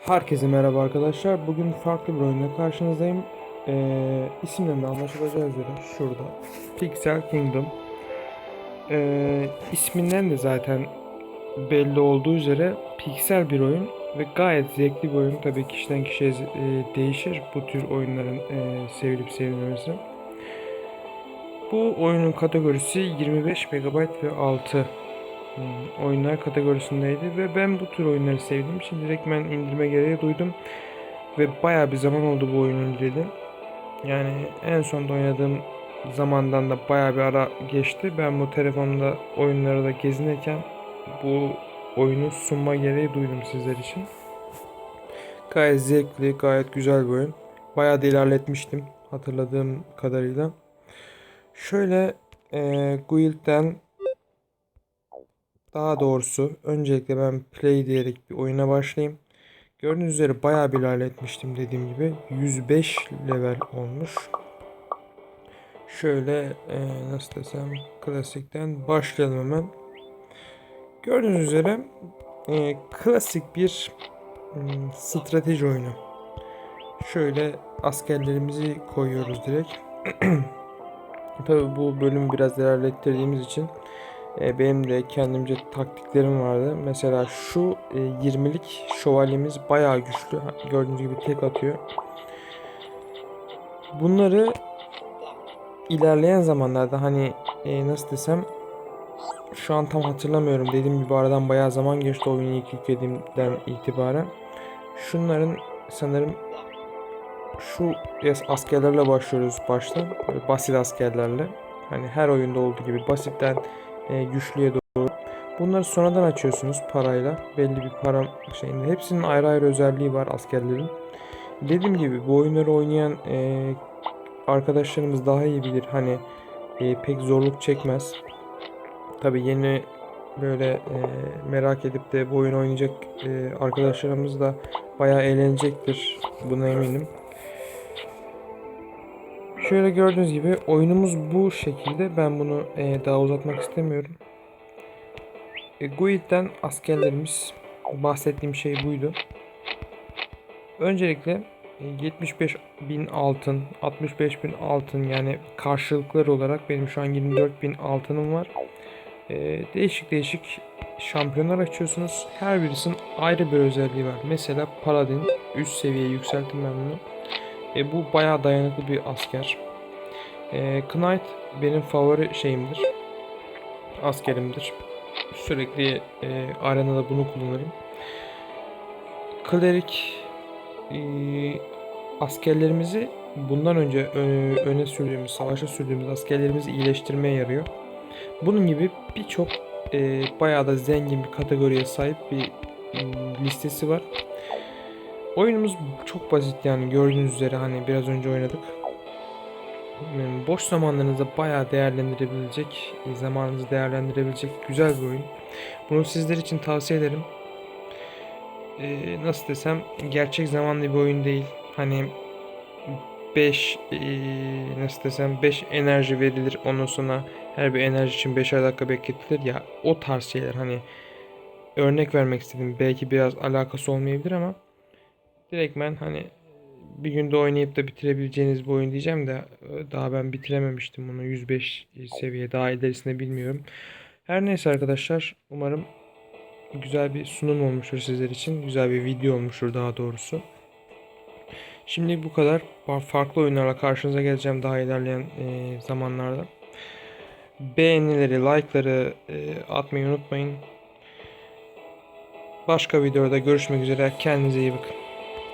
Herkese merhaba arkadaşlar. Bugün farklı bir oyunla karşınızdayım. Ee, isimlerinde anlaşılacağı üzere şurada. Pixel Kingdom. Ee, isminden de zaten belli olduğu üzere piksel bir oyun ve gayet zevkli bir oyun. Tabii kişiden kişiye e, değişir bu tür oyunların e, sevilip sevilmemesi. Bu oyunun kategorisi 25 MB ve altı Hmm, oyunlar kategorisindeydi ve ben bu tür oyunları sevdiğim için direkt ben indirme gereği duydum ve baya bir zaman oldu bu oyunu indirdim. Yani en sonda oynadığım zamandan da baya bir ara geçti. Ben bu telefonda oyunları da gezinirken bu oyunu sunma gereği duydum sizler için. Gayet zevkli, gayet güzel bir oyun. Bayağı da ilerletmiştim hatırladığım kadarıyla. Şöyle e, Guild'den daha doğrusu öncelikle ben play diyerek bir oyuna başlayayım. Gördüğünüz üzere bayağı bir ilerletmiştim dediğim gibi. 105 level olmuş. Şöyle e, nasıl desem klasikten başlayalım hemen. Gördüğünüz üzere e, klasik bir hmm, strateji oyunu. Şöyle askerlerimizi koyuyoruz direkt. Tabi bu bölümü biraz ilerlettirdiğimiz için e, benim de kendimce taktiklerim vardı. Mesela şu e, 20'lik şövalyemiz bayağı güçlü. Gördüğünüz gibi tek atıyor. Bunları ilerleyen zamanlarda hani e, nasıl desem şu an tam hatırlamıyorum. Dediğim gibi aradan bayağı zaman geçti oyunu ilk yüklediğimden itibaren. Şunların sanırım şu askerlerle başlıyoruz başta. Böyle basit askerlerle. Hani her oyunda olduğu gibi basitten e, güçlüye doğru. Bunları sonradan açıyorsunuz parayla. Belli bir para şeyinde. Hepsinin ayrı ayrı özelliği var askerlerin. Dediğim gibi bu oyunları oynayan e, arkadaşlarımız daha iyi bilir. Hani e, pek zorluk çekmez. Tabi yeni böyle e, merak edip de bu oyunu oynayacak e, arkadaşlarımız da bayağı eğlenecektir. Buna eminim. Şöyle gördüğünüz gibi oyunumuz bu şekilde. Ben bunu e, daha uzatmak istemiyorum. E, Guild'den askerlerimiz bahsettiğim şey buydu. Öncelikle e, 75 bin altın, 65 bin altın yani karşılıklar olarak benim şu an 24 bin altınım var. E, değişik değişik şampiyonlar açıyorsunuz. Her birisinin ayrı bir özelliği var. Mesela Paladin üst seviye yükselttim ben bunu. E, bu bayağı dayanıklı bir asker. E, Knight benim favori şeyimdir. Askerimdir. Sürekli e, arenada bunu kullanırım. Klerik e, askerlerimizi bundan önce ö- öne sürdüğümüz, savaşa sürdüğümüz askerlerimizi iyileştirmeye yarıyor. Bunun gibi birçok e, bayağı da zengin bir kategoriye sahip bir e, listesi var. Oyunumuz çok basit yani gördüğünüz üzere hani biraz önce oynadık. Yani boş zamanlarınızı bayağı değerlendirebilecek, zamanınızı değerlendirebilecek güzel bir oyun. Bunu sizler için tavsiye ederim. Ee, nasıl desem gerçek zamanlı bir oyun değil. Hani 5 ee, nasıl desem 5 enerji verilir ondan sonra her bir enerji için 5'er dakika bekletilir ya o tarz şeyler hani örnek vermek istedim belki biraz alakası olmayabilir ama direktmen hani bir günde oynayıp da bitirebileceğiniz bir oyun diyeceğim de e, daha ben bitirememiştim bunu 105 seviye daha ilerisinde bilmiyorum. Her neyse arkadaşlar umarım güzel bir sunum olmuştur sizler için. Güzel bir video olmuştur daha doğrusu. Şimdi bu kadar. Farklı oyunlarla karşınıza geleceğim daha ilerleyen e, zamanlarda. Beğenileri, like'ları e, atmayı unutmayın. Başka videoda görüşmek üzere. Kendinize iyi bakın.